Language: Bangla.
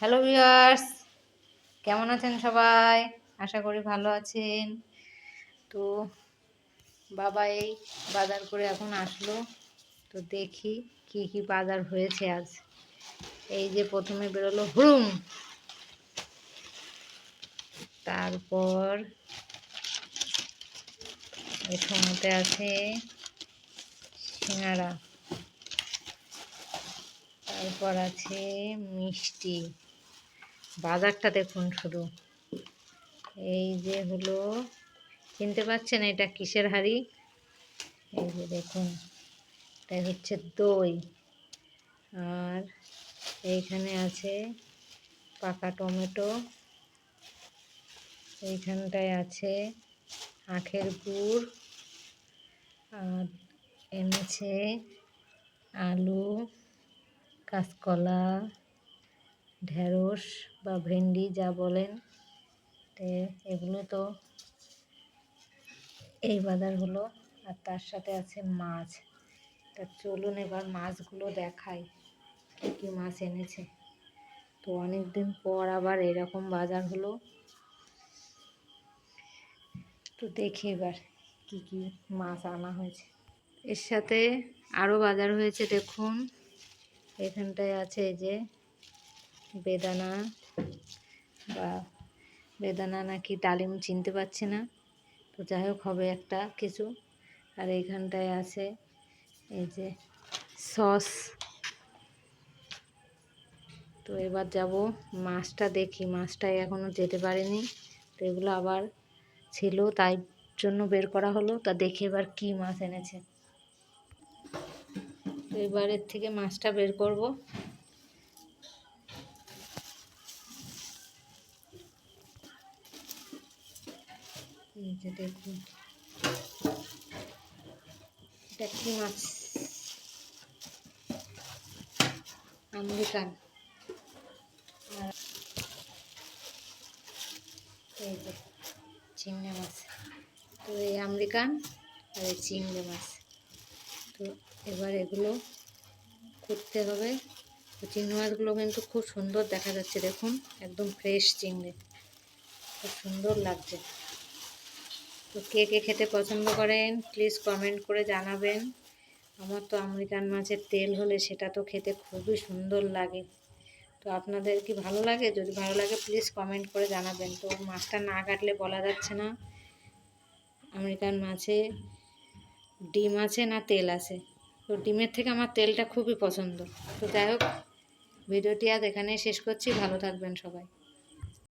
হ্যালো ভিউয়ার্স কেমন আছেন সবাই? আশা করি ভালো আছেন। তো বাবা এই বাজার করে এখন আসলো। তো দেখি কি কি বাজার হয়েছে আজ। এই যে প্রথমে বেরোলো হুড়ুম তারপর এই সময়তে আছে সিঙ্গারা। তারপর আছে মিষ্টি। বাজারটা দেখুন শুধু। এই যে হলো চিনতে পারছেন এটা কিসের হাড়ি? এই যে দেখুন, এটা হচ্ছে দই। আর এইখানে আছে পাকা টমেটো। এইখানটায় আছে আখের গুড়। আর এনেছে আলু, কাঁচকলা। ঢেঁড়স বা ভেন্ডি যা বলেন, তে এগুলো তো এই বাজার হলো। আর তার সাথে আছে মাছ। তা চলুন এবার মাছগুলো দেখাই, কী কী মাছ এনেছে। তো অনেক দিন পর আবার এরকম বাজার হলো। তো দেখি এবার কী কী মাছ আনা হয়েছে। এর সাথে আরও বাজার হয়েছে, দেখুন। এখানটায় আছে এই যে বেদানা বা বেদানা নাকি ডালিম চিনতে পারছি না। তো যাই হোক, হবে একটা কিছু। আর এইখানটায় আছে এই যে সস। তো এবার যাব মাছটা দেখি। মাছটাই এখনও যেতে পারেনি। তো এগুলো আবার ছিল, তাই জন্য বের করা হলো। তা দেখি এবার কি মাছ এনেছে। তো এবারের থেকে মাছটা বের করব। যে দেখুন। মাছ? আমেরিকান। আর এই চিংড়ি মাছ। তো এই আমেরিকান আর এই চিংড়ি মাছ। তো এবার এগুলো করতে হবে। তো চিংড়ি মাছগুলো কিন্তু খুব সুন্দর দেখা যাচ্ছে, দেখুন। একদম ফ্রেশ চিংড়ি। খুব সুন্দর লাগছে। তো কে কে খেতে পছন্দ করেন প্লিজ কমেন্ট করে জানাবেন। আমার তো আমেরিকান মাছের তেল হলে সেটা তো খেতে খুবই সুন্দর লাগে। তো আপনাদের কি ভালো লাগে? যদি ভালো লাগে প্লিজ কমেন্ট করে জানাবেন। তো মাছটা না কাটলে বলা যাচ্ছে না। আমেরিকান মাছে ডিম আছে না তেল আছে? তো ডিমের থেকে আমার তেলটা খুবই পছন্দ। তো যাই হোক, ভিডিওটি আজ এখানে শেষ করছি। ভালো থাকবেন সবাই।